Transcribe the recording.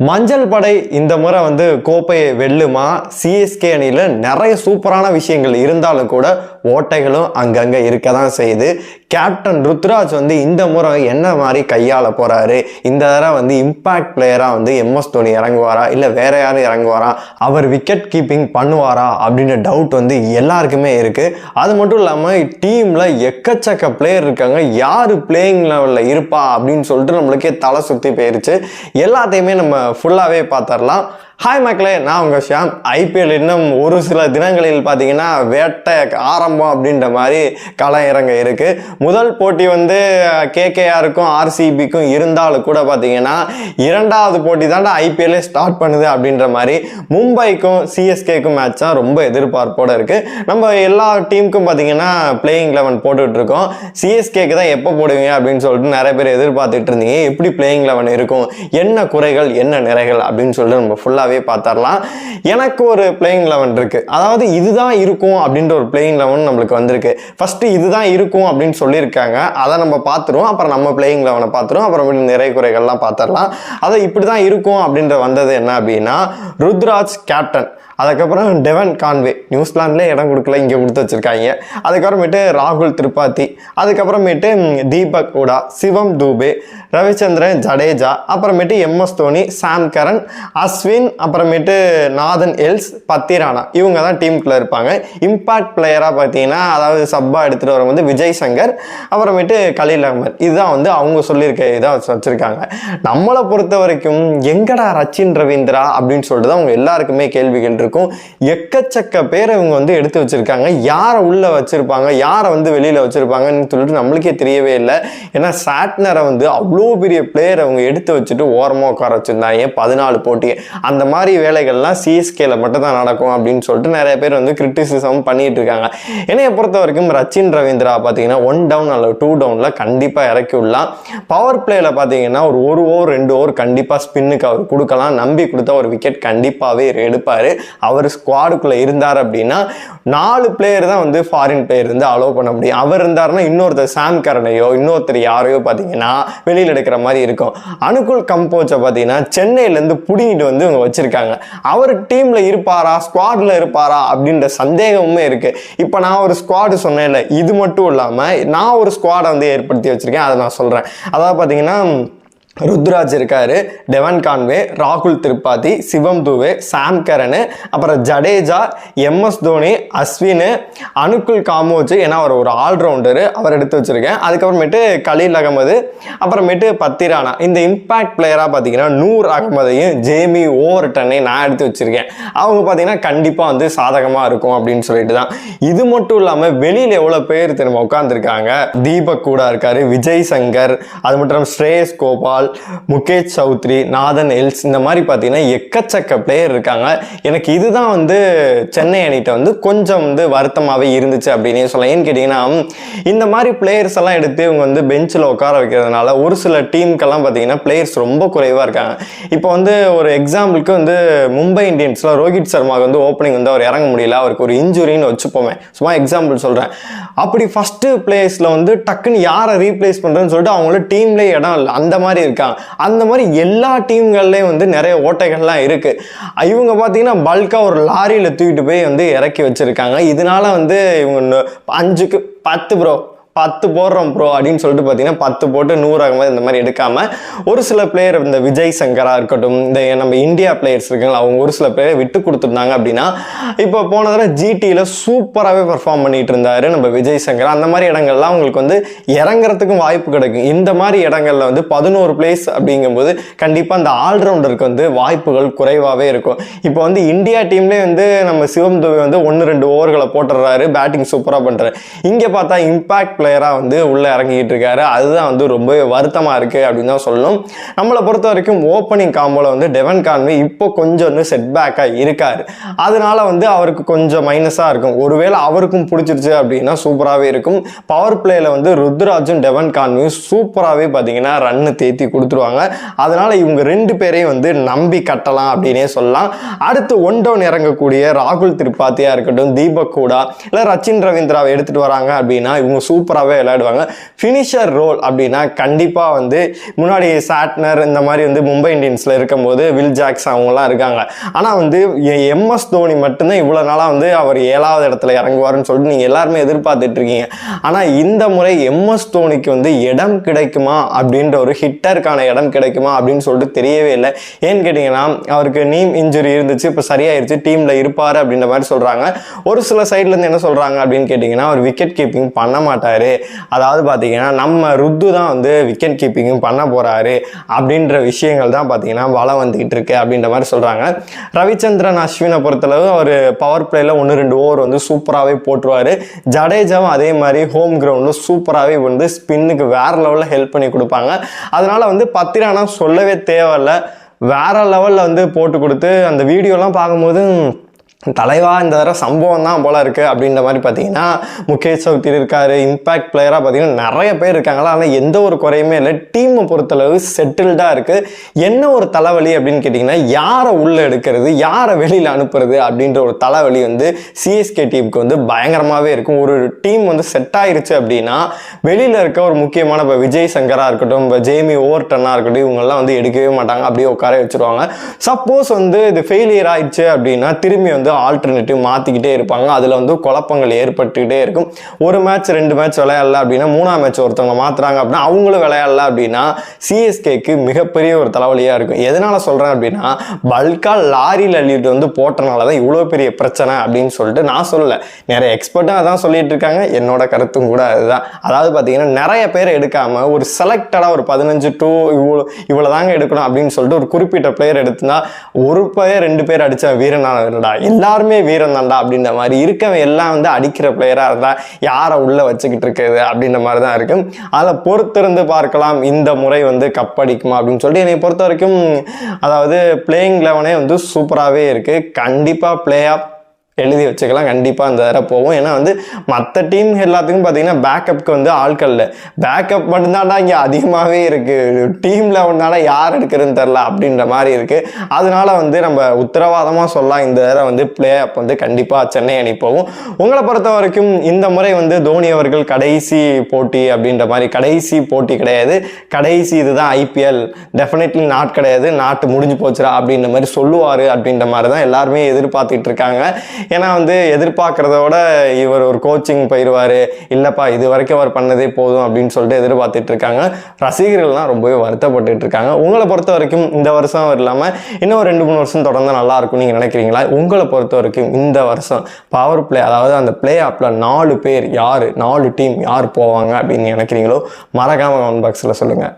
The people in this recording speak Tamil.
மஞ்சள் படை இந்த முறை வந்து கோப்பையை வெல்லுமா? சிஎஸ்கே அணியில் நிறைய சூப்பரான விஷயங்கள் இருந்தாலும் கூட ஓட்டைகளும் அங்கங்கே இருக்க தான் செய்யுது. கேப்டன் ருத்ராஜ் வந்து இந்த முறை என்ன மாதிரி கையாள போகிறாரு இந்த தடவை வந்து இம்பாக்ட் பிளேயராக வந்து எம்எஸ் தோனி இறங்குவாரா? இல்லை வேற யாரும் இறங்குவாரா? அவர் விக்கெட் கீப்பிங் பண்ணுவாரா? அப்படின்ற டவுட் வந்து எல்லாருக்குமே இருக்குது அது மட்டும் இல்லாமல் டீமில் எக்கச்சக்க பிளேயர் இருக்காங்க. யார் பிளேயிங் லெவலில் இருப்பா? அப்படின்னு சொல்லிட்டு நம்மளுக்கே தலை சுற்றி போயிருச்சு. எல்லாத்தையுமே நம்ம ஃபுல்லாகவே பார்த்துடலாம் ஹாய் மக்களே நான் உங்கள் ஷியாம். ஐபிஎல் இன்னும் ஒரு சில தினங்களில் பார்த்தீங்கன்னா வேட்டை ஆரம்பம் அப்படின்ற மாதிரி களம் இறங்க இருக்குது முதல் போட்டி வந்து கேகேஆருக்கும் ஆர்சிபிக்கும் இருந்தாலும் கூட பார்த்தீங்கன்னா இரண்டாவது போட்டி தாண்டா ஐபிஎல்லே ஸ்டார்ட் பண்ணுது அப்படின்ற மாதிரி மும்பைக்கும் சிஎஸ்கேக்கும் மேட்ச் தான் ரொம்ப எதிர்பார்ப்போடு இருக்குது நம்ம எல்லா டீமுக்கும் பார்த்தீங்கன்னா பிளேயிங் லெவன் போட்டுட்ருக்கோம் சிஎஸ்கேக்கு தான் எப்போ போடுவீங்க அப்படின்னு சொல்லிட்டு நிறைய பேர் எதிர்பார்த்துட்டு இருந்தீங்க. எப்படி பிளேயிங் லெவன் இருக்கும்? என்ன குறைகள் என்ன நிறைகள் அப்படின்னு சொல்லிட்டு நம்ம ஃபுல்லாகவே பார்த்துடலாம் எனக்கு ஒரு பிளேயிங் லெவன் இருக்கு. அதாவது இதுதான் இருக்கும் அப்படின்ற ஒரு பிளேயிங் லெவன் நம்மளுக்கு வந்திருக்கு. ஃபர்ஸ்ட் இதுதான் இருக்கும் அப்படின்னு சொல்லியிருக்காங்க. அதை நம்ம பார்த்துருவோம். அப்புறம் நம்ம பிளேயிங் லெவனை பார்த்துருவோம். அப்புறம் நிறை குறைகள்லாம் பார்த்துடலாம் அதை இப்படி தான் இருக்கும் அப்படின்ற வந்தது என்ன அப்படின்னா ருத்ராஜ் கேப்டன் அதுக்கப்புறம் டெவன் கான்வே நியூசிலாண்ட்லேயே இடம் கொடுக்கல இங்கே கொடுத்து வச்சிருக்காங்க. அதுக்கப்புறமேட்டு ராகுல் திரிபாதி அதுக்கப்புறமேட்டு தீபக் உடா சிவம் தூபே ரவிச்சந்திரன் ஜடேஜா அப்புறமேட்டு MS Dhoni Sam Curran Ashwin அப்புறமேட்டு நாதன் எல்ஸ் பத்திரானா இவங்க தான் டீமுக்குள்ளே இருப்பாங்க. இம்பாக்ட் பிளேயராக பார்த்தீங்கன்னா அதாவது சப்பா எடுத்துகிட்டு வர வந்து விஜய் சங்கர் அப்புறமேட்டு கலீல் அகமத். இதுதான் வந்து அவங்க சொல்லியிருக்க இதாக வச்சுருக்காங்க. நம்மளை பொறுத்த வரைக்கும் எங்கடா ரச்சின் ரவீந்திரா அப்படின்னு சொல்லிட்டு தான் அவங்க எல்லாருக்குமே கேள்விகள் இருக்கும். எக்கச்சக்க பேரை இவங்க வந்து எடுத்து வச்சுருக்காங்க. யாரை உள்ளே வச்சுருப்பாங்க? யாரை வந்து வெளியில் வச்சுருப்பாங்கன்னு சொல்லிட்டு நம்மளுக்கே தெரியவே இல்லை. ஏன்னா சாட்னரை வந்து அவ்வளோ பெரிய பிளேயர் அவங்க எடுத்து வச்சுட்டு ஓரமாக உட்கார வச்சிருந்தாங்க பதினாலு போட்டி. அந்த மாதிரி வேலைகள்லாம் சிஎஸ்கேல மட்டும் தான் நடக்கும் அப்படின்னு சொல்லிட்டு நிறைய பேர் வந்து கிரிட்டிசிசம் பண்ணிட்டு இருக்காங்க. என்னைய பொறுத்த வரைக்கும் ரச்சின் ரவீந்திரா பார்த்தீங்கன்னா ஒன் டவுன் அல்ல டூ டவுனில் கண்டிப்பாக இறக்கி விடலாம். பவர் பிளேயில் பார்த்தீங்கன்னா ஒரு ஒரு ஓவர் ரெண்டு ஓவர் கண்டிப்பாக ஸ்பின்னுக்கு அவர் கொடுக்கலாம். நம்பி கொடுத்தா ஒரு விக்கெட் கண்டிப்பாகவே எடுப்பார். அவர் ஸ்குவாடுக்குள்ளே இருந்தார் அப்படின்னா நாலு பிளேயர் தான் வந்து ஃபாரின் பிளேயர் வந்து அலோவ் பண்ண முடியும். அவர் இருந்தாருன்னா இன்னொருத்தர் சாம் கரனையோ இன்னொருத்தர் யாரையோ பார்த்தீங்கன்னா வெளியில் எடுக்கிற மாதிரி இருக்கும். அனுகுல் கம்போச்சை பார்த்தீங்கன்னா சென்னையிலேருந்து பிடிங்கிட்டு வந்து இவங்க வச்சுருக்காங்க. அவர் டீமில் இருப்பாரா ஸ்குவாடில் இருப்பாரா அப்படின்ற சந்தேகமுமே இருக்குது இப்போ நான் ஒரு ஸ்குவாடு சொன்னேன்ல இது மட்டும் இல்லாமல் நான் ஒரு ஸ்குவாடை வந்து ஏற்படுத்தி வச்சுருக்கேன் அதை நான் சொல்கிறேன் அதாவது பார்த்தீங்கன்னா ருத்ராஜ் இருக்காரு டெவன் கான்வே ராகுல் திரிபாதி சிவம் துவே சாம் கரனு அப்புறம் ஜடேஜா எம்எஸ் தோனி அஸ்வின் அனுகுல் காமோஜ் ஏன்னா அவர் ஒரு ஆல்ரவுண்டரு அவர் எடுத்து வச்சிருக்கேன். அதுக்கப்புறமேட்டு கலீல் அகமது அப்புறமேட்டு பத்திரானா. இந்த இம்பாக்ட் பிளேயராக பார்த்தீங்கன்னா நூர் அகமதையும் ஜேமி ஓவர்டனையும் நான் எடுத்து வச்சுருக்கேன். அவங்க பார்த்தீங்கன்னா கண்டிப்பாக வந்து சாதகமாக இருக்கும் அப்படின்னு சொல்லிட்டு தான் இது மட்டும் இல்லாமல் வெளியில் எவ்வளோ பேர் திரும்ப உட்காந்துருக்காங்க தீபக் கூட இருக்காரு விஜய் சங்கர் அது மட்டும் இல்லாமல் ஸ்ரேயஸ் கோபால் முகேஷ் சௌத்ரி நாதன் எல்ஸ் இந்த மாதிரி பார்த்தீங்கன்னா எக்கச்சக்க பிளேயர் இருக்காங்க. எனக்கு இதுதான் வந்து சென்னை அணிகிட்ட வந்து கொஞ்சம் வந்து வருத்தமாகவே இருந்துச்சு அப்படின்னு சொல்லலாம். ஏன்னு கேட்டிங்கன்னா இந்த மாதிரி பிளேயர்ஸ் எல்லாம் எடுத்து இவங்க வந்து பெஞ்சில் உட்கார வைக்கிறதுனால ஒரு சில டீமுக்கெல்லாம் பார்த்தீங்கன்னா பிளேயர்ஸ் ரொம்ப குறைவாக இருக்காங்க. இப்போ வந்து ஒரு எக்ஸாம்பிளுக்கு வந்து மும்பை இந்தியன்ஸில் ரோஹித் சர்மாவுக்கு வந்து ஓப்பனிங் வந்து அவர் இறங்க முடியல. அவருக்கு ஒரு இன்ஜுரின்னு வச்சுப்போமே. சும்மா எக்ஸாம்பிள் சொல்கிறேன் அப்படி ஃபஸ்ட்டு பிளேஸில் வந்து டக்குன்னு யாரை ரீப்ளேஸ் பண்ணுறதுன்னு சொல்லிட்டு அவங்கள டீம்லேயே இடம் இல்லை. அந்த மாதிரி இருக்கான் அந்த மாதிரி எல்லா டீம்கள்லேயும் வந்து நிறைய ஓட்டைகள்லாம் இருக்கு. இவங்க பார்த்தீங்கன்னா பல்காக ஒரு லாரியில் தூக்கிட்டு போய் வந்து இறக்கி வச்சிருக்காங்க. இதனால வந்து இவங்க அஞ்சுக்கு பத்து ப்ரோ பத்து போடுறோம் ப்ரோ அப்படின்னு சொல்லிட்டு பார்த்தீங்கன்னா பத்து போட்டு நூறு ஆகும்போது இந்த மாதிரி எடுக்காமல் ஒரு சில பிளேயர் இந்த விஜய் சங்கராக இருக்கட்டும் இந்த நம்ம இந்தியா பிளேயர்ஸ் இருக்காங்களா அவங்க ஒரு சில பிளேயர் விட்டு கொடுத்துருந்தாங்க அப்படின்னா இப்போ போன தடவை ஜிடியில் சூப்பராகவே பெர்ஃபார்ம் பண்ணிட்டு இருந்தாரு நம்ம விஜய் சங்கர். அந்த மாதிரி இடங்கள்லாம் அவங்களுக்கு வந்து இறங்குறதுக்கும் வாய்ப்பு கிடைக்கும். இந்த மாதிரி இடங்கள்ல வந்து பதினோரு பிளேஸ் அப்படிங்கும்போது கண்டிப்பாக அந்த ஆல்ரவுண்டருக்கு வந்து வாய்ப்புகள் குறைவாகவே இருக்கும். இப்போ வந்து இந்தியா டீம்லேயே வந்து நம்ம சிவம் துபே வந்து ஒன்று ரெண்டு ஓவர்களை போட்டுடுறாரு. பேட்டிங் சூப்பராக பண்ணுறாரு இங்கே பார்த்தா இம்பாக்ட் பிளேயராக வந்து உள்ளே இறங்கிக்கிட்டு இருக்காரு. அதுதான் வந்து ரொம்ப வருத்தமாக இருக்குது அப்படின்னு தான் சொல்லணும். நம்மளை பொறுத்த வரைக்கும் ஓப்பனிங் காம்போல வந்து டெவன் கான்வே இப்போ கொஞ்சம் செட்பேக்காக இருக்கார். அதனால வந்து அவருக்கு கொஞ்சம் மைனஸாக இருக்கும். ஒருவேளை அவருக்கும் பிடிச்சிருச்சு அப்படின்னா சூப்பராகவே இருக்கும். பவர் பிளேயில் வந்து ருத்ராஜும் டெவன் கான்வையும் சூப்பராகவே பார்த்தீங்கன்னா ரன்னு தேத்தி கொடுத்துருவாங்க. அதனால் இவங்க ரெண்டு பேரையும் வந்து நம்பி கட்டலாம் அப்படின்னே சொல்லலாம். அடுத்து ஒன் டவுன் இறங்கக்கூடிய ராகுல் திரிபாத்தியாக இருக்கட்டும் தீபக் கூடா இல்லை ரச்சின் ரவீந்திராவை எடுத்துகிட்டு வராங்க அப்படின்னா இவங்க சூப்பராக சூப்பராகவே விளையாடுவாங்க. ஃபினிஷர் ரோல் அப்படின்னா கண்டிப்பாக வந்து முன்னாடி சாட்னர் இந்த மாதிரி வந்து மும்பை இந்தியன்ஸில் இருக்கும்போது வில் ஜாக்ஸ் அவங்களாம் இருக்காங்க. ஆனால் வந்து எம்எஸ் தோனி மட்டும்தான் இவ்வளோ நாளாக வந்து அவர் ஏழாவது இடத்துல இறங்குவாருன்னு சொல்லிட்டு நீங்கள் எல்லாருமே எதிர்பார்த்துட்டு இருக்கீங்க. ஆனால் இந்த முறை எம்எஸ் தோனிக்கு வந்து இடம் கிடைக்குமா அப்படின்ற ஒரு ஹிட்டருக்கான இடம் கிடைக்குமா அப்படின்னு சொல்லிட்டு தெரியவே இல்லை. ஏன்னு கேட்டிங்கன்னா அவருக்கு நீம் இன்ஜுரி இருந்துச்சு இப்போ சரியாயிருச்சு டீமில் இருப்பார் அப்படின்ற மாதிரி சொல்கிறாங்க ஒரு சில சைட்லேருந்து என்ன சொல்கிறாங்க அப்படின்னு கேட்டிங்கன்னா அவர் விக்கெட் கீப்பிங் பண்ண மாட்டார். அதாவது பார்த்தீங்கன்னா நம்ம ருத்து தான் வந்து விக்கெட் கீப்பிங்கும் பண்ண போகிறாரு அப்படின்ற விஷயங்கள் தான் பார்த்தீங்கன்னா வளம் வந்துக்கிட்டு இருக்கு அப்படின்ற மாதிரி சொல்கிறாங்க ரவிச்சந்திரன் அஸ்வினை பொறுத்தளவு அவர் பவர் பிளேயில் ஒன்று ரெண்டு ஓவர் வந்து சூப்பராகவே போட்டுருவார். ஜடேஜாவும் அதே மாதிரி ஹோம் கிரவுண்டும் சூப்பராகவே வந்து ஸ்பின்னுக்கு வேறு லெவலில் ஹெல்ப் பண்ணி கொடுப்பாங்க. அதனால் வந்து பத்திரானா சொல்லவே தேவையில்லை. வேறு லெவலில் வந்து போட்டு கொடுத்து அந்த வீடியோலாம் பார்க்கும்போது தலைவா இந்த தடவை சம்பவம் தான் போல இருக்குது அப்படின்ற மாதிரி பார்த்தீங்கன்னா முகேஷ் சௌத்ரி இருக்காரு இம்பாக்ட் பிளேயராக பார்த்தீங்கன்னா நிறைய பேர் இருக்காங்களா? ஆனால் எந்த ஒரு குறையுமே இல்லை. டீமை பொறுத்தளவு செட்டில்டாக இருக்குது என்ன ஒரு தலைவலி அப்படின்னு கேட்டிங்கன்னா யாரை உள்ளே எடுக்கிறது யாரை வெளியில் அனுப்புறது அப்படின்ற ஒரு தலைவலி வந்து சிஎஸ்கே டீமுக்கு வந்து பயங்கரமாகவே இருக்கும். ஒரு டீம் வந்து செட் ஆயிருச்சு அப்படின்னா வெளியில் இருக்க ஒரு முக்கியமான இப்போ விஜய் சங்கராக இருக்கட்டும் இப்போ ஜேமி ஓவர்டனாக இருக்கட்டும் இவங்கெல்லாம் வந்து எடுக்கவே மாட்டாங்க. அப்படியே உட்கார வச்சிருவாங்க. சப்போஸ் வந்து இது ஃபெயிலியர் ஆயிடுச்சு அப்படின்னா திரும்பி வந்து ஆல்டர்னேட்டிவ் மாற்றிக்கிட்டே இருப்பாங்க. அதில் வந்து குழப்பங்கள் ஏற்பட்டுக்கிட்டே இருக்கும். ஒரு மேட்ச் ரெண்டு மேட்ச் விளையாடல அப்படின்னா மூணாம் மேட்ச் ஒருத்தவங்க மாற்றுறாங்க அப்படின்னா அவங்களும் விளையாடல அப்படின்னா சிஎஸ்கேக்கு மிகப்பெரிய ஒரு தலைவலியாக இருக்கும். எதனால் சொல்கிறேன் அப்படின்னா பல்காக லாரியில் அள்ளிட்டு வந்து போட்டனால தான் இவ்வளோ பெரிய பிரச்சனை அப்படின்னு சொல்லிட்டு நான் சொல்லலை. நிறைய எக்ஸ்பர்ட்டாக அதான் சொல்லிட்டு இருக்காங்க. என்னோட கருத்தும் கூட அதுதான். அதாவது பார்த்தீங்கன்னா நிறைய பேர் எடுக்காமல் ஒரு செலக்டடாக ஒரு பதினஞ்சு டூ இவ்வளோ இவ்வளோ தாங்க எடுக்கணும் அப்படின்னு சொல்லிட்டு ஒரு குறிப்பிட்ட பிளேயர் எடுத்துனா ஒரு பேர் ரெண்டு பேர் அடித்த வீரனாடா எல்லாருமே வீரம் தான்டா அப்படின்ற மாதிரி இருக்கவன் எல்லாம் வந்து அடிக்கிற பிளேயராக இருந்தால் யாரை உள்ளே வச்சுக்கிட்டு இருக்குது அப்படின்ற மாதிரி தான் இருக்கும். அதை பொறுத்திருந்து பார்க்கலாம். இந்த முறை வந்து கப் அடிக்குமா அப்படின்னு சொல்லிட்டு என்னை பொறுத்த வரைக்கும் அதாவது பிளேயிங் லெவனே வந்து சூப்பராகவே இருக்குது கண்டிப்பாக பிளே ஆஃப் எழுதி வச்சுக்கலாம். கண்டிப்பாக அந்த தடவை போவோம். ஏன்னா வந்து மற்ற டீம் எல்லாத்துக்கும் பார்த்தீங்கன்னா பேக்கப்புக்கு வந்து ஆட்கள் இல்லை. பேக்கப் மட்டும்தான்டா இங்கே அதிகமாகவே இருக்குது டீம் லெவனால யார் எடுக்கிறதுன்னு தெரில அப்படின்ற மாதிரி இருக்குது அதனால வந்து நம்ம உத்தரவாதமாக சொல்லலாம். இந்த தடவை வந்து பிளே அப் வந்து கண்டிப்பாக சென்னை அணி போகும். உங்களை பொறுத்த வரைக்கும் இந்த முறை வந்து தோனி அவர்கள் கடைசி போட்டி அப்படின்ற மாதிரி கடைசி போட்டி கிடையாது. கடைசி இதுதான் ஐபிஎல் டெஃபினெட்லி நாட் கிடையாது. நாட்டு முடிஞ்சு போச்சுடா அப்படின்ற மாதிரி சொல்லுவார் அப்படின்ற மாதிரி தான் எல்லாருமே எதிர்பார்த்துட்டு இருக்காங்க. ஏன்னா வந்து எதிர்பார்க்குறதோட இவர் ஒரு கோச்சிங் போயிடுவார் இல்லைப்பா இது வரைக்கும் அவர் பண்ணதே போதும் அப்படின்னு சொல்லிட்டு எதிர்பார்த்துட்டு இருக்காங்க. ரசிகர்கள்லாம் ரொம்பவே வருத்தப்பட்டு இருக்காங்க. உங்களை பொறுத்த வரைக்கும் இந்த வருஷம் இல்லாமல் இன்னும் ஒரு ரெண்டு மூணு வருஷம் தொடர்ந்து நல்லா இருக்கும் நீங்கள் நினைக்கிறீங்களா? உங்களை பொறுத்த வரைக்கும் இந்த வருஷம் பவர் பிளே அதாவது அந்த பிளே ஆப்பில் நாலு பேர் யார் நாலு டீம் யார் போவாங்க அப்படின்னு நினைக்கிறீங்களோ மறக்காமல் கமெண்ட் பாக்ஸில் சொல்லுங்கள்